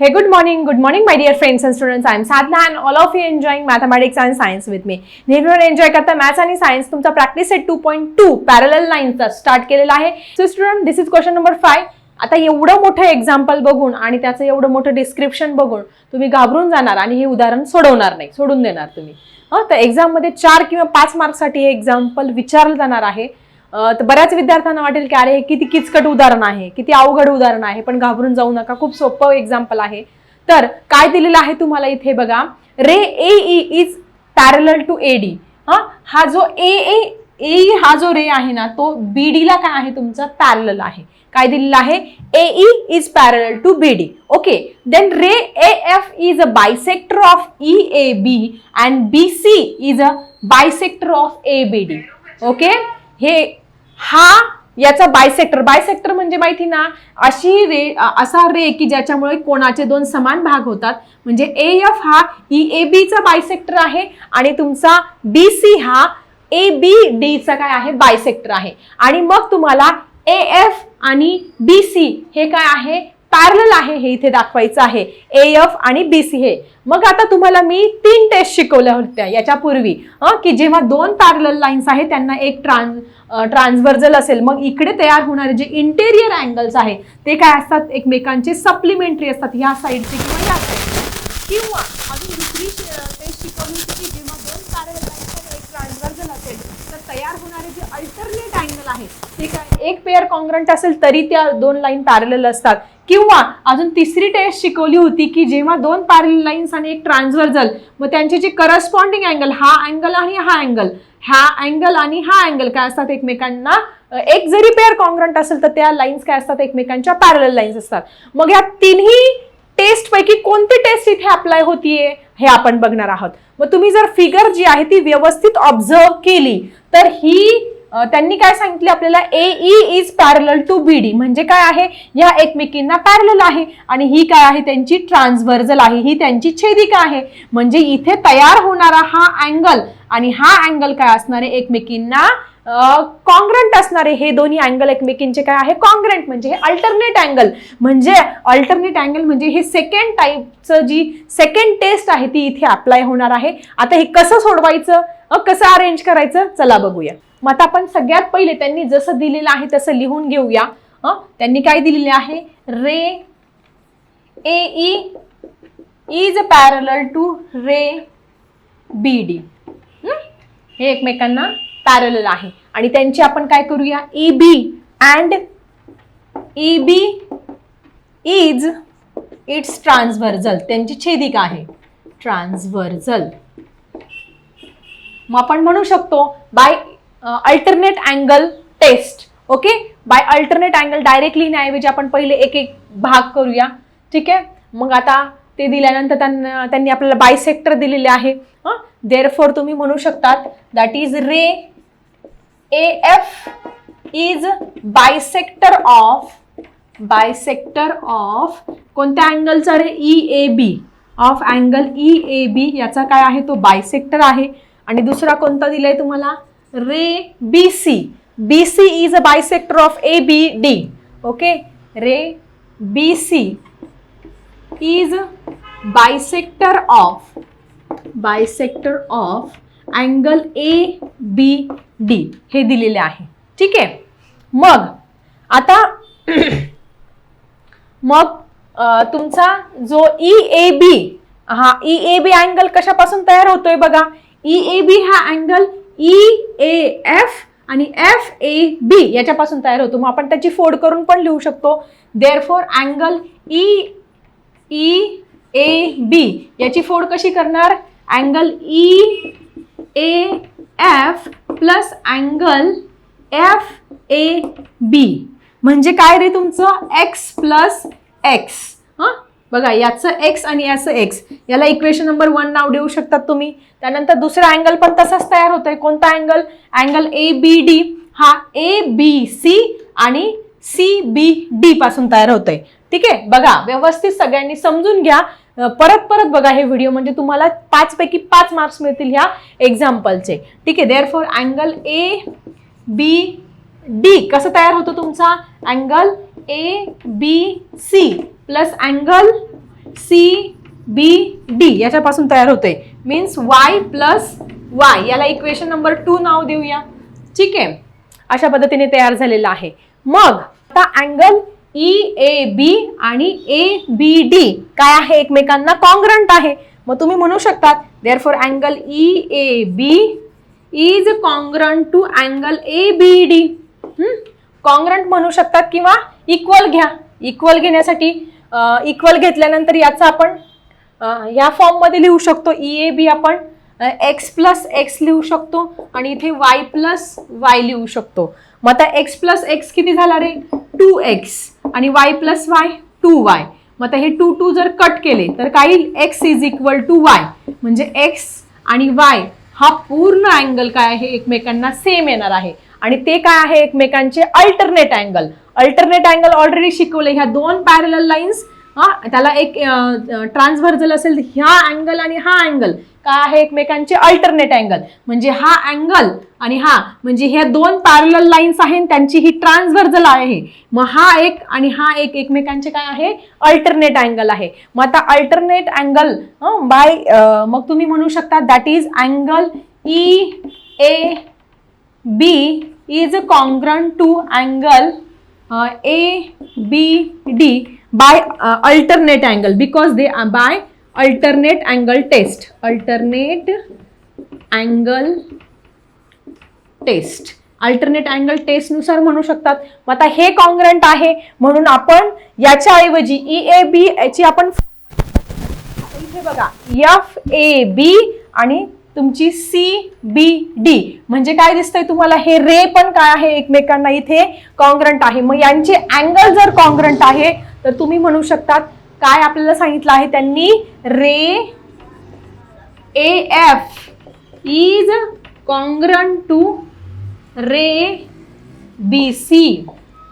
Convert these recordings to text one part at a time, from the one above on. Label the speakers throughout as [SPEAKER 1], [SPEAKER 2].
[SPEAKER 1] Hey, good morning, good morning, my dear friends and students. I am Sadhna and all of you enjoying mathematics and science with me. नेहमीवर enjoy करता maths आणि science तुमचा practice set two point two parallel लाईनचा start केलेला आहे. So student this is question number five आता एवढं मोठं एक्झाम्पल बघून आणि त्याचं एवढं मोठं डिस्क्रिप्शन बघून तुम्ही घाबरून जाणार आणि हे उदाहरण सोडवणार नाही सोडून देणार तुम्ही. हां तर एक्झाममध्ये चार किंवा पाच मार्क्ससाठी हे एक्झाम्पल विचारलं जाणार आहे. तर बऱ्याच विद्यार्थ्यांना वाटेल की अरे हे किती किचकट उदाहरण आहे किती अवघड उदाहरण आहे पण घाबरून जाऊ नका खूप सोपं एक्झाम्पल आहे. तर काय दिलेलं आहे तुम्हाला इथे बघा ray A is parallel to A D. हा हा जो ए ए ए हा जो रे आहे ना तो बी डी ला काय आहे तुमचा? पॅरल आहे. काय दिलेलं आहे? A is parallel to B D. Okay then ray A F is a bisector of E A B and B C is a bisector of A B D. Okay हे हा याचा बायसेक्टर बायसेक्टर म्हणजे माहिती ना अशी रे असा रे की ज्याच्यामुळे कोणाचे दोन समान भाग होतात. म्हणजे ए एफ हा ई ए बीचा बायसेक्टर आहे आणि तुमचा बी सी हा ए बी डीचा काय आहे? बायसेक्टर आहे. आणि मग तुम्हाला ए एफ आणि बी सी हे काय आहे? पॅरल आहे हे इथे दाखवायचं आहे. ए एफ आणि बी सी हे. मग आता तुम्हाला मी तीन टेस्ट शिकवल्या होत्या याच्यापूर्वी. की जेव्हा दोन पॅरल लाईन्स आहेत त्यांना एक ट्रान्स ट्रान्सव्हर्जल असेल मग इकडे तयार होणारे जे इंटेरियर अँगल्स आहे ते काय असतात? एकमेकांचे सप्लिमेंटरी असतात ह्या साईडचे किंवा या साईडचे किंवा अजून दुसरी ते शिकवली होती की जेव्हा दोन पॅरल एक ट्रान्सव्हर्जल असेल तर तयार होणारे जे अल्टरनेट अँगल आहे ते काय? एक पेअर कॉन्ग्रंट असेल तरी त्या दोन लाईन पॅरल असतात. किंवा अजून तिसरी टेस्ट शिकवली होती की जेव्हा दोन पॅरल लाईन्स आणि एक ट्रान्सव्हर्जल मग त्यांचे जे करस्पॉन्डिंग अँगल हा अँगल आणि हा अँगल हा अँगल आणि हा अँगल काय असतात एकमेकांना? एक जरी पेअर कॉन्ग्रंट असेल तर त्या लाईन्स काय असतात? एकमेकांच्या पॅरल लाईन्स असतात. मग या तिन्ही टेस्टपैकी कोणती टेस्ट इथे अप्लाय होतीये? हे आपण बघणार आहोत. मग तुम्ही जर फिगर जी आहे ती व्यवस्थित ऑब्झर्व केली तर ही त्यांनी काय सांगितले आपल्याला? A E is parallel to B D म्हणजे काय आहे? या एकमेकींना पॅरल आहे. आणि ही काय आहे? त्यांची ट्रान्सव्हर्जल आहे. ही त्यांची छेदिका आहे. म्हणजे इथे तयार होणारा हा अँगल आणि हा अँगल काय असणार? आहे एकमेकींना कॉन्ग्रंट असणारे. हे दोन्ही अँगल एकमेकींचे काय आहे? कॉन्ग्रंट म्हणजे हे अल्टरनेट अँगल म्हणजे अल्टरनेट अँगल म्हणजे हे सेकंड टाईपचं जी सेकंड टेस्ट आहे ती इथे अप्लाय होणार आहे. आता हे कसं सोडवायचं? कसं अरेंज करायचं? चला बघूया. मग आता आपण सगळ्यात पहिले त्यांनी जसं दिलेलं आहे तसं लिहून घेऊया. त्यांनी काय दिलेले आहे? Ray A is parallel to ray B D. हे? एकमेकांना पॅरल आहे. आणि त्यांची आपण काय करूया? E B and E B is its transversal त्यांची छेदिका आहे. ट्रान्सव्हर्जल मग आपण म्हणू शकतो by alternate angle test okay by alternate angle directly लिहिण्याऐवजी आपण पहिले एक एक भाग करूया ठीक आहे? मग आता ते दिल्यानंतर त्यांना त्यांनी आपल्याला बायसेक्टर दिलेले आहे देअर फॉर तुम्ही म्हणू शकतात that is ray A F is bisector of bisector of कोणत्या अँगलचा ray E A B of angle E A B याचा काय आहे? तो बायसेक्टर आहे. आणि दुसरा कोणता दिलाय तुम्हाला? Ray B C B C is a bisector of A B D okay ray B C is bisector of bisector of angle A B D हे दिलेले आहे. ठीक आहे? मग आता मग तुमचा जो ई ए बी हा ई ए बी अँगल कशापासून तयार होतोय बघा? ई ए बी हा अँगल ई ए एफ आणि एफ ए बी याच्यापासून तयार होतो. मग आपण त्याची फोड करून पण लिहू शकतो. Therefore angle E E A B याची फोड कशी करणार? Angle E A F plus angle F A B म्हणजे काय रे तुमचं? एक्स प्लस एक्स हां? बघा याचं एक्स आणि याचं एक्स याला इक्वेशन नंबर वन नाव देऊ शकतात तुम्ही. त्यानंतर दुसरा अँगल पण तसाच तयार होतोय. कोणता angle angle A B D हा ए बी सी आणि सी बी डी पासून तयार होतोय. ठीक आहे? बघा व्यवस्थित सगळ्यांनी समजून घ्या. परत परत बघा हे व्हिडिओ म्हणजे तुम्हाला पाचपैकी पाच मार्क्स मिळतील ह्या एक्झाम्पलचे ठीक आहे? Therefore angle A B D कसं तयार होतं तुमचा? Angle A B C plus angle C B D याच्यापासून तयार होते. मीन्स वाय प्लस वाय याला इक्वेशन नंबर टू नाव देऊया. ठीक आहे? अशा पद्धतीने तयार झालेला आहे. मग आता अँगल ई ए बी आणि ए बी डी काय आहे एकमेकांना कॉन्ग्रंट आहे? मग तुम्ही म्हणू शकतात therefore angle E A B is congruent to angle A B D congruent म्हणू शकतात किंवा इक्वल घ्या. इक्वल घेण्यासाठी इक्वल घेतल्यानंतर याचा आपण या फॉर्ममध्ये लिहू शकतो. ई ए बी आपण एक्स प्लस एक्स लिहू शकतो आणि इथे वाय प्लस वाय लिहू शकतो. मग आता एक्स प्लस एक्स किती झाला रे? टू एक्स आणि Y plus Y two Y मग आता हे टू टू जर कट केले तर काय X is equal to Y म्हणजे एक्स आणि वाय हा पूर्ण अँगल काय आहे? एकमेकांना सेम येणार आहे. आणि ते काय आहे? एकमेकांचे alternate angle alternate angle already शिकवले ह्या दोन पॅरल लाईन्स हा त्याला एक ट्रान्सव्हर्जल असेल तर ह्या अँगल आणि हा अँगल काय आहे एकमेकांचे अल्टरनेट अँगल म्हणजे हा अँगल आणि हा म्हणजे ह्या दोन पॅरल लाईन्स आहेत त्यांची ही ट्रान्सव्हर्जल आहे. मग हा एक आणि हा एक एकमेकांचे काय आहे? अल्टरनेट अँगल आहे. मग आता अल्टरनेट अँगल बाय मग तुम्ही म्हणू शकता that is angle E A B is a congruent to angle A B D by alternate angle because they by alternate angle test alternate angle test alternate angle टेस्टनुसार म्हणू शकतात. मग आता हे congruent आहे. म्हणून आपण याच्याऐवजी ई ए बी याची आपण इथे बघा. एफ ए बी आणि तुमची सी बी डी म्हणजे काय दिसतंय तुम्हाला? हे रे पण काय आहे एकमेकांना? इथे कॉन्ग्रंट आहे. मग यांचे अँगल जर कॉन्ग्रंट आहे तर तुम्ही म्हणू शकतात काय आपल्याला सांगितलं आहे त्यांनी? Ray A F is congruent to ray B C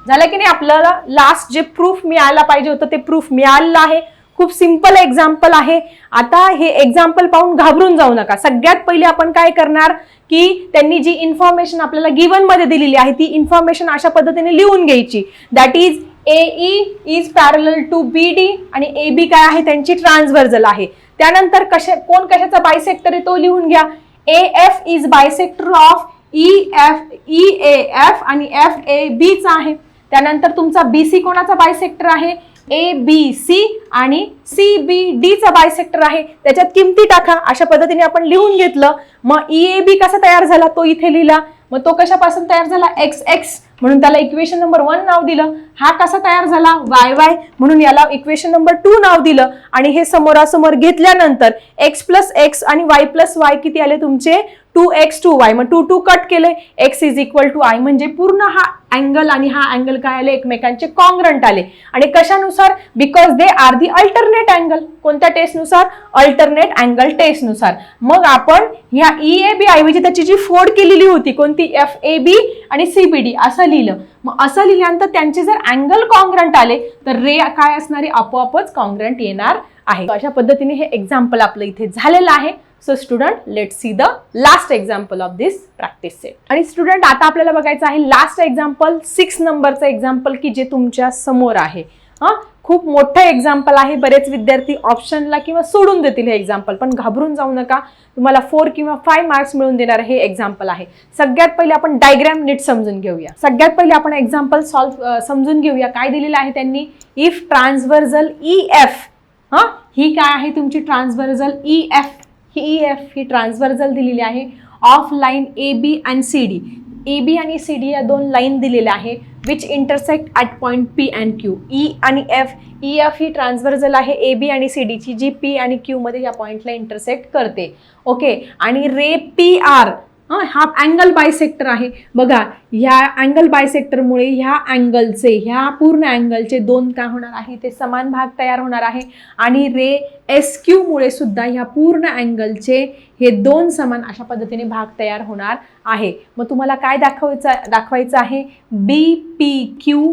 [SPEAKER 1] झालं की नाही? आपल्याला लास्ट जे प्रूफ मिळायला पाहिजे होतं ते प्रूफ मिळालेलं आहे. खूप सिंपल एक्झाम्पल आहे. आता हे एक्झाम्पल पाहून घाबरून जाऊ नका. सगळ्यात पहिले आपण काय करणार की त्यांनी जी इन्फॉर्मेशन आपल्याला गिवनमध्ये दिलेली आहे ती इन्फॉर्मेशन अशा पद्धतीने लिहून घ्यायची. That is A E is parallel to B D आणि ए बी काय आहे? त्यांची ट्रान्सव्हर्जल आहे. त्यानंतर कशा कोण कशाचा बायसेक्टर आहे तो लिहून घ्या. A F is bisector of E F E A F आणि एफ ए बीचा आहे. त्यानंतर तुमचा बी सी कोणाचा बायसेक्टर आहे? ए बी सी आणि सी बी डीचा बायसेक्टर आहे. त्याच्यात किमती टाका. अशा पद्धतीने आपण लिहून घेतलं. मग ई ए बी कसा तयार झाला? तो इथे लिहिला. मग तो कशापासून तयार झाला? एक्स एक्स म्हणून त्याला इक्वेशन नंबर वन नाव दिलं. हा कसा तयार झाला? वाय वाय म्हणून याला इक्वेशन नंबर टू नाव दिलं. आणि हे समोरासमोर घेतल्यानंतर एक्स प्लस एक्स आणि वाय प्लस वाय किती आले तुमचे? टू एक्स टू वाय मग टू टू कट केले X is equal to I म्हणजे पूर्ण हा अँगल आणि हा अँगल काय आले? एकमेकांचे कॉंग्रंट आले. आणि कशानुसार? Because they are the alternate angle कोणत्या टेस्टनुसार अल्टरनेट अँगल टेस्टनुसार मग आपण ह्या ई ए बी ऐवजी त्याची जी फोड केलेली होती कोणती? एफ ए बी आणि सी बी डी असं लिहिलं. मग असं लिहिल्यानंतर त्यांचे जर अँगल कॉंग्रंट आले तर रे काय असणारे आपोआपच कॉंग्रंट येणार आहे. अशा पद्धतीने हे एक्झाम्पल आपलं इथे झालेलं आहे. So student let see the last example of this practice set आणि स्टुडंट आता आपल्याला बघायचं आहे लास्ट एक्झाम्पल सिक्स नंबरचं एक्झाम्पल की जे तुमच्यासमोर आहे. हां? खूप मोठं एक्झाम्पल आहे बरेच विद्यार्थी ऑप्शनला किंवा सोडून देतील हे एक्झाम्पल पण घाबरून जाऊ नका. तुम्हाला फोर किंवा फाय मार्क्स मिळून देणार हे एक्झाम्पल आहे. सगळ्यात पहिले आपण डायग्रॅम नीट समजून घेऊया. सगळ्यात पहिले आपण एक्झाम्पल सॉल्व समजून घेऊया. काय दिलेलं आहे त्यांनी? इफ ट्रान्सव्हर्जल ई एफ हां? ही काय आहे तुमची ट्रान्सव्हर्जल ई एफ E, ही ई एफ ही ट्रान्सव्हर्जल दिलेली आहे. Of line A B and C D A B आणि सी डी या दोन लाईन दिलेल्या आहे which intersect at point P and Q E आणि एफ ई एफ ही ट्रान्सव्हर्जल आहे ए बी आणि सी डीची जी पी आणि क्यूमध्ये या पॉईंटला इंटरसेक्ट करते. ओके आणि रे पी आर हां हा अँगल बायसेक्टर आहे. बघा ह्या अँगल बायसेक्टरमुळे ह्या अँगलचे ह्या पूर्ण अँगलचे दोन काय होणार आहे? ते समान भाग तयार होणार आहे. आणि रे एस क्यूमुळे सुद्धा ह्या पूर्ण अँगलचे हे दोन समान अशा पद्धतीने भाग तयार होणार आहे. मग तुम्हाला काय दाखवायचं दाखवायचं आहे? B P Q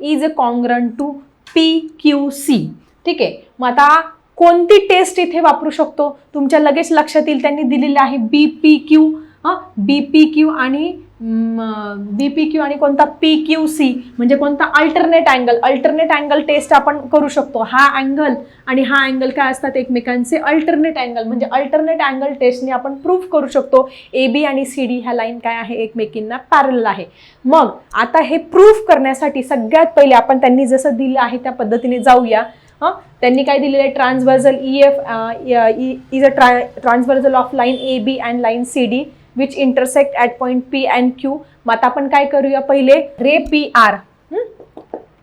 [SPEAKER 1] is a congruent to P Q C ठीक आहे? मग आता कोणती टेस्ट इथे वापरू शकतो? तुमच्या लगेच लक्षात येईल त्यांनी दिलेलं आहे बी पी क्यू हां बी पी क्यू आणि बी पी क्यू आणि कोणता पी क्यू सी म्हणजे कोणता alternate angle alternate angle test आपण करू शकतो. हा अँगल आणि हा अँगल काय असतात एकमेकांचे? अल्टरनेट अँगल म्हणजे अल्टरनेट अँगल टेस्टने आपण प्रूफ करू शकतो ए बी आणि सी डी ह्या लाईन काय आहे? एकमेकींना पॅरल आहे. मग आता हे प्रूफ करण्यासाठी सगळ्यात पहिले आपण त्यांनी जसं दिलं आहे त्या पद्धतीने जाऊया. हं त्यांनी काय दिलेलं आहे? Transversal E F is a ट्रा transversal of line A B and line C D which intersect at point P and Q मग आता आपण काय करूया? पहिले ray P R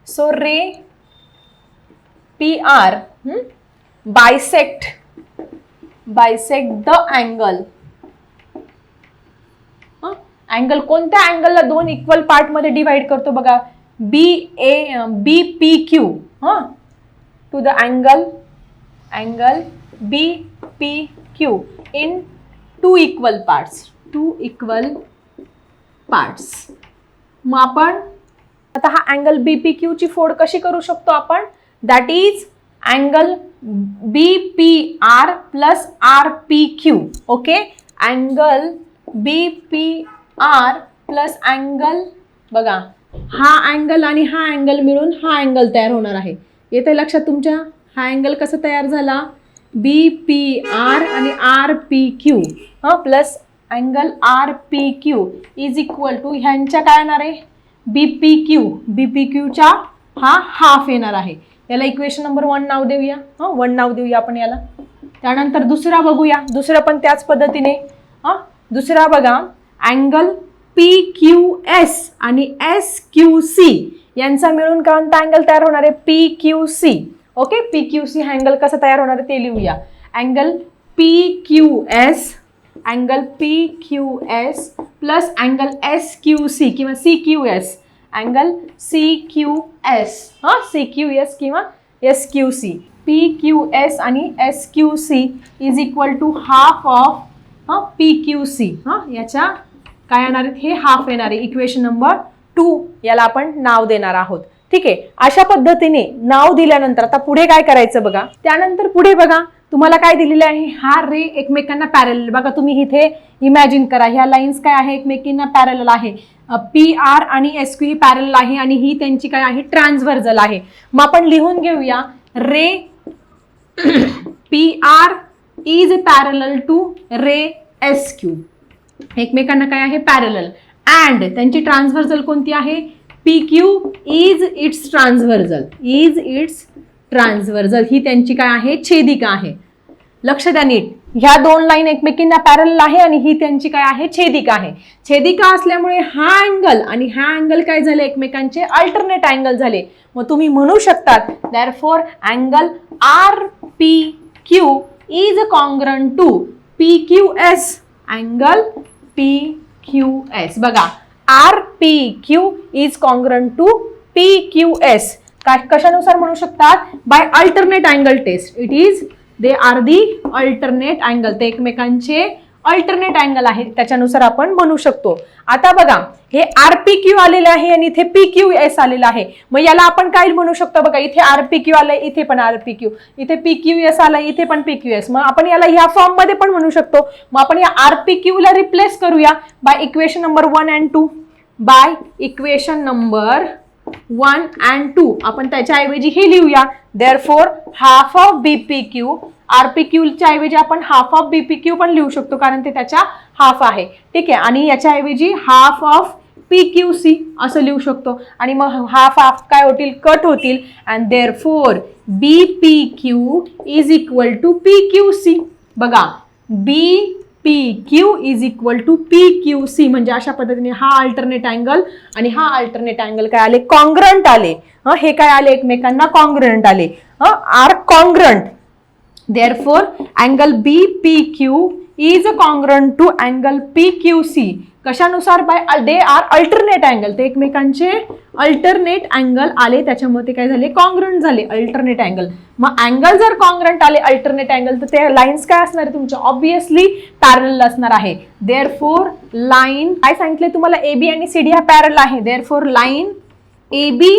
[SPEAKER 1] so ray P R bisect bisect the angle angle कोणत्या अँगलला दोन equal पार्टमध्ये डिवाइड करतो बघा? B A B P Q हां? To the angle angle B P Q in two equal parts to equal parts. मग आपण आता हा अँगल बी पी क्यूची फोड कशी करू शकतो आपण? That is angle B P R plus R P Q okay angle B P R plus angle बघा हा अँगल आणि हा अँगल मिळून हा अँगल तयार होणार आहे. येते लक्षात तुमच्या? हा अँगल कसा तयार झाला? बी पी आर आणि आर पी क्यू हां plus angle R P Q is equal to ह्यांच्या काय येणार आहे? B P Q B P क्यूच्या हा हाफ येणार आहे. याला इक्वेशन नंबर वन नाव देऊया. हां वन नाव देऊया आपण याला. त्यानंतर दुसरा बघूया. दुसरं पण त्याच पद्धतीने. हां दुसरा बघा. अँगल पी क्यू एस आणि एस क्यू सी यांचा मिळून कोणता अँगल तयार होणार आहे P Q C okay P Q C हा अँगल कसा तयार होणार आहे ते लिहूया. Angle P Q S angle P Q S plus angle S Q C किंवा C Q S angle C Q S हां सी क्यू एस किंवा S Q C P Q S आणि S Q C is equal to half of हां P Q C हां याच्या काय येणार आहेत? हे हाफ येणार आहे. इक्वेशन नंबर टू याला आपण नाव देणार आहोत. ठीक आहे? अशा पद्धतीने नाव दिल्यानंतर आता पुढे काय करायचं बघा? त्यानंतर पुढे बघा. तुम्हाला काय दिलेलं आहे? हा रे एकमेकांना पॅरल बघा तुम्ही इथे इमॅजिन करा. ह्या लाईन्स काय आहे? एकमेकींना पॅरल आहे. पी आर आणि एस क्यू ही पॅरल आहे आणि ही त्यांची काय आहे? ट्रान्सव्हर्जल आहे. मग आपण लिहून घेऊया. Ray P R is parallel to ray S Q एकमेकांना काय आहे? पॅरल अँड त्यांची ट्रान्सव्हर्जल कोणती आहे? P Q is its transversal is its transversal ही त्यांची काय आहे? छेदिका आहे. लक्ष द्या नीट. ह्या दोन लाईन एकमेकींना पॅरल आहे आणि ही त्यांची काय आहे? छेदिका आहे. छेदिका असल्यामुळे हा अँगल आणि हा अँगल काय झाले? एकमेकांचे अल्टरनेट अँगल झाले. मग तुम्ही म्हणू शकतात therefore angle R P Q is congruent to P Q S angle P Q S बघा R P Q is congruent to P Q S कशानुसार म्हणू शकतात? By alternate angle test it is they are the alternate angle ते एकमेकांचे alternate angle आहे त्याच्यानुसार आपण म्हणू शकतो. आता बघा हे आर पी क्यू आलेलं आहे आणि इथे पी क्यू एस आलेलं आहे. मग याला आपण काय म्हणू शकतो? बघा इथे आर पी क्यू आलं इथे पण आर पी क्यू इथे पी क्यू एस आलं इथे पण पी क्यू एस मग आपण याला ह्या फॉर्ममध्ये पण म्हणू शकतो. मग आपण या आर पी क्यूला रिप्लेस करूया by equation number one and two by equation number one and two. आपण त्याच्याऐवजी हे लिहूया. Therefore half of B P Q R P क्यूच्या ऐवजी आपण half of B P Q पण लिहू शकतो कारण ते त्याच्या हाफ आहे. ठीक आहे? आणि याच्याऐवजी half of P Q C असं लिहू शकतो. आणि मग हाफ हाफ काय होतील? कट होतील. And therefore B P Q is equal to P Q C बघा. B P Q is equal to P Q C म्हणजे अशा पद्धतीने हा अल्टरनेट अँगल आणि हा अल्टरनेट अँगल काय आले? कॉन्ग्रंट आले. हे काय आले एकमेकांना? कॉन्ग्रंट आले. R congruent Q angle BPQ to angle P Q C कशानुसार by they are alternate angle ते एकमेकांचे अल्टरनेट अँगल आले त्याच्यामुळे ते काय झाले? कॉन्ग्रंट झाले अल्टरनेट अँगल मग अँगल जर कॉन्ग्रंट आले अल्टरनेट अँगल तर ते लाईन्स काय असणार आहे तुमच्या? ऑब्विसली पॅरल असणार आहे. देअर फोर लाईन काय सांगितले तुम्हाला ए बी आणि सी डी हा पॅरल आहे. Therefore line A B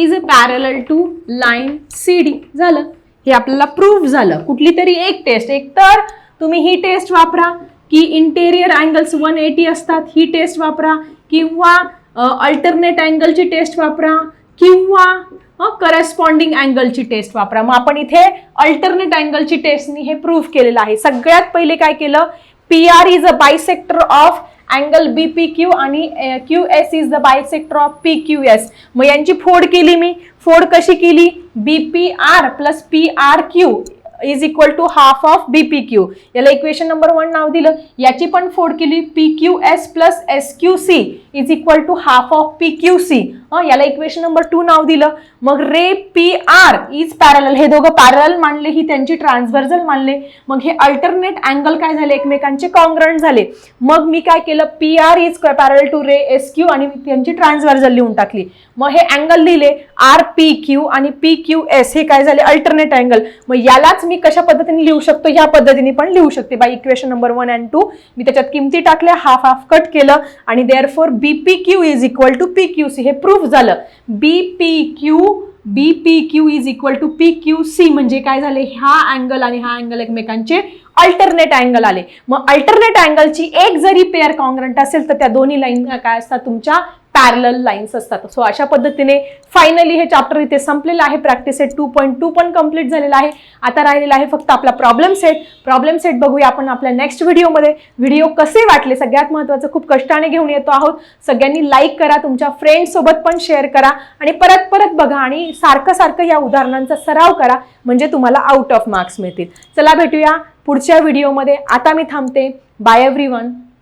[SPEAKER 1] is parallel to line C D झालं. हे आपल्याला प्रूव्ह झालं. कुठली तरी एक टेस्ट एक तर तुम्ही ही टेस्ट वापरा की इंटेरियर अँगल्स वन एटी असतात ही टेस्ट वापरा किंवा अल्टरनेट अँगलची टेस्ट वापरा किंवा करस्पॉन्डिंग अँगलची टेस्ट वापरा. मग आपण इथे अल्टरनेट अँगलची टेस्टनी हे प्रूव्ह केलेलं आहे. सगळ्यात पहिले काय केलं? P R is a bisector of angle B P Q आणि Q S is the bisector of P Q S मग यांची फोड केली मी. फोड कशी केली? B P R plus P R Q is equal to half of B P Q याला इक्वेशन नंबर वन नाव दिलं. याची पण फोड केली. P Q S plus S Q C is equal to half of P Q C याला equation number two नाव दिलं. मग ray P R is parallel हे दोघं पॅरल मानले ही त्यांची ट्रान्सव्हर्जल मानले मग हे अल्टरनेट अँगल काय झाले? एकमेकांचे कॉन्ग्रंट झाले. मग मी काय केलं? P R is parallel to ray S Q आणि त्यांची ट्रान्सव्हर्जल लिहून टाकली. मग हे अँगल लिहिले आर पी क्यू आणि पी क्यू एस हे काय झाले? अल्टरनेट अँगल मग यालाच मी कशा पद्धतीने लिहू शकतो? या पद्धतीने पण लिहू शकते. By equation number one and two मी त्याच्यात किमती टाकल्या हाफ हाफ कट केलं. आणि therefore B P Q is equal to P Q C हे प्रूफ झालं. B P Q B P Q is equal to P Q C म्हणजे काय झाले? हा अँगल आणि हा अँगल एकमेकांचे अल्टरनेट अँगल आले. मग अल्टरनेट अँगलची एक जरी पेअर कॉन्ग्रंट असेल तर त्या दोन्ही लाईन काय असतात? तुमच्या पॅरल लाईन्स असतात. सो अशा पद्धतीने फायनली हे चॅप्टर इथे संपलेलं आहे. Practice set two point two पण कंप्लीट झालेला आहे. आता राहिलेला आहे फक्त आपला प्रॉब्लेम सेट प्रॉब्लेम सेट बघूया आपण आपल्या नेक्स्ट व्हिडिओमध्ये व्हिडिओ कसे वाटले? सगळ्यात महत्त्वाचं खूप कष्टाने घेऊन येतो आहोत. सगळ्यांनी लाईक करा तुमच्या फ्रेंडसोबत पण शेअर करा आणि परत परत बघा आणि सारखं सारखं या उदाहरणांचा सराव करा. म्हणजे तुम्हाला आउट ऑफ मार्क्स मिळतील. चला भेटूया पुढच्या व्हिडिओमध्ये आता मी थांबते. Bye every one